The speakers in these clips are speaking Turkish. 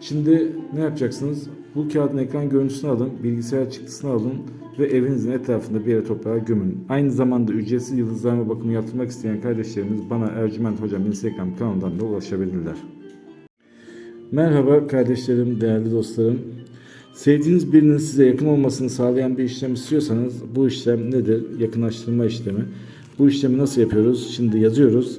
Şimdi ne yapacaksınız? Bu kağıdın ekran görüntüsünü alın, bilgisayar çıktısını alın ve evinizin etrafında bir yere toprağa gömün. Aynı zamanda ücretsiz yıldızlarma bakımı yaptırmak isteyen kardeşlerimiz bana Ercüment Hocam Instagram kanalından da ulaşabilirler. Merhaba kardeşlerim, değerli dostlarım. Sevdiğiniz birinin size yakın olmasını sağlayan bir işlem istiyorsanız bu işlem nedir? Yakınlaştırma işlemi. Bu işlemi nasıl yapıyoruz? Şimdi yazıyoruz.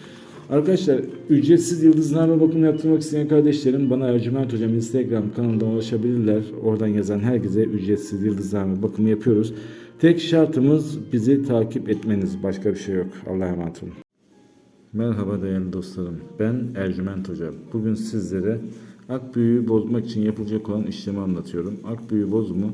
Arkadaşlar ücretsiz yıldızname bakımı yaptırmak isteyen kardeşlerim bana Ercüment Hocam Instagram kanalından ulaşabilirler. Oradan yazan herkese ücretsiz yıldızname bakımı yapıyoruz. Tek şartımız bizi takip etmeniz. Başka bir şey yok. Allah'a emanet olun. Merhaba değerli dostlarım. Ben Ercüment Hoca. Bugün sizlere ak büyüğü bozmak için yapılacak olan işlemi anlatıyorum. Ak büyüğü bozumu